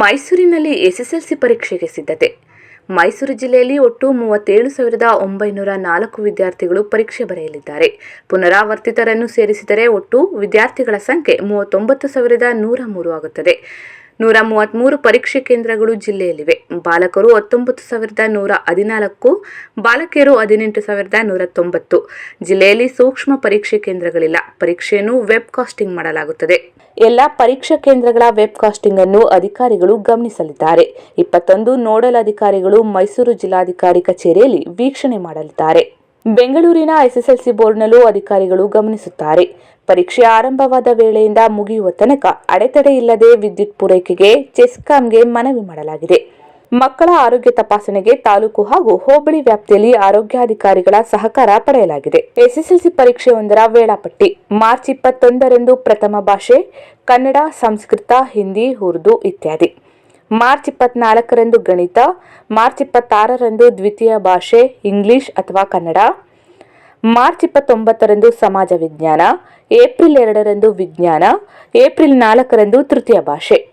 ಮೈಸೂರಿನಲ್ಲಿ ಎಸ್ಎಸ್ಎಲ್ಸಿ ಪರೀಕ್ಷೆಗೆ ಸಿದ್ಧತೆ. ಮೈಸೂರು ಜಿಲ್ಲೆಯಲ್ಲಿ ಒಟ್ಟು ಮೂವತ್ತೇಳು ಸಾವಿರದ ಒಂಬೈನೂರ ನಾಲ್ಕು ವಿದ್ಯಾರ್ಥಿಗಳು ಪರೀಕ್ಷೆ ಬರೆಯಲಿದ್ದಾರೆ. ಪುನರಾವರ್ತಿತರನ್ನು ಸೇರಿಸಿದರೆ ಒಟ್ಟು ವಿದ್ಯಾರ್ಥಿಗಳ ಸಂಖ್ಯೆ ಮೂವತ್ತೊಂಬತ್ತು ಸಾವಿರದ ನೂರ ಮೂರು ಆಗುತ್ತದೆ. ನೂರ ಮೂವತ್ತ್ಮೂರು ಪರೀಕ್ಷೆ ಕೇಂದ್ರಗಳು ಜಿಲ್ಲೆಯಲ್ಲಿವೆ. ಬಾಲಕರು ಹತ್ತೊಂಬತ್ತು ಸಾವಿರದ ನೂರ ಹದಿನಾಲ್ಕು, ಬಾಲಕಿಯರು ಹದಿನೆಂಟು ಸಾವಿರದ ನೂರ ತೊಂಬತ್ತು. ಜಿಲ್ಲೆಯಲ್ಲಿ ಸೂಕ್ಷ್ಮ ಪರೀಕ್ಷೆ ಕೇಂದ್ರಗಳಿಲ್ಲ. ಪರೀಕ್ಷೆಯನ್ನು ವೆಬ್ ಕಾಸ್ಟಿಂಗ್ ಮಾಡಲಾಗುತ್ತದೆ. ಎಲ್ಲ ಪರೀಕ್ಷಾ ಕೇಂದ್ರಗಳ ವೆಬ್ ಕಾಸ್ಟಿಂಗ್ ಅನ್ನು ಅಧಿಕಾರಿಗಳು ಗಮನಿಸಲಿದ್ದಾರೆ. ಇಪ್ಪತ್ತೊಂದು ನೋಡಲ್ ಅಧಿಕಾರಿಗಳು ಮೈಸೂರು ಜಿಲ್ಲಾಧಿಕಾರಿ ಕಚೇರಿಯಲ್ಲಿ ವೀಕ್ಷಣೆ ಮಾಡಲಿದ್ದಾರೆ. ಬೆಂಗಳೂರಿನ ಎಸ್ಎಸ್ಎಲ್ಸಿ ಬೋರ್ಡ್ನಲ್ಲೂ ಅಧಿಕಾರಿಗಳು ಗಮನಿಸುತ್ತಾರೆ. ಪರೀಕ್ಷೆ ಆರಂಭವಾದ ವೇಳೆಯಿಂದ ಮುಗಿಯುವ ತನಕ ಅಡೆತಡೆ ಇಲ್ಲದೆ ವಿದ್ಯುತ್ ಪೂರೈಕೆಗೆ ಚೆಸ್ಕಾಂಗೆ ಮನವಿ ಮಾಡಲಾಗಿದೆ. ಮಕ್ಕಳ ಆರೋಗ್ಯ ತಪಾಸಣೆಗೆ ತಾಲೂಕು ಹಾಗೂ ಹೋಬಳಿ ವ್ಯಾಪ್ತಿಯಲ್ಲಿ ಆರೋಗ್ಯಾಧಿಕಾರಿಗಳ ಸಹಕಾರ ಪಡೆಯಲಾಗಿದೆ. ಎಸ್ಎಸ್ಎಲ್ಸಿ ಪರೀಕ್ಷೆಯೊಂದರ ವೇಳಾಪಟ್ಟಿ. ಮಾರ್ಚ್ ಇಪ್ಪತ್ತೊಂದರಂದು ಪ್ರಥಮ ಭಾಷೆ, ಕನ್ನಡ, ಸಂಸ್ಕೃತ, ಹಿಂದಿ, ಉರ್ದು ಇತ್ಯಾದಿ. ಮಾರ್ಚ್ ಇಪ್ಪತ್ನಾಲ್ಕರಂದು ಗಣಿತ, ಮಾರ್ಚ್ ಇಪ್ಪತ್ತಾರರಂದು ದ್ವಿತೀಯ ಭಾಷೆ, ಇಂಗ್ಲಿಷ್ ಅಥವಾ ಕನ್ನಡ, ಮಾರ್ಚ್ ಇಪ್ಪತ್ತೊಂಬತ್ತರಂದು ಸಮಾಜ ವಿಜ್ಞಾನ, ಏಪ್ರಿಲ್ ಎರಡರಂದು ವಿಜ್ಞಾನ, ಏಪ್ರಿಲ್ ನಾಲ್ಕರಂದು ತೃತೀಯ ಭಾಷೆ.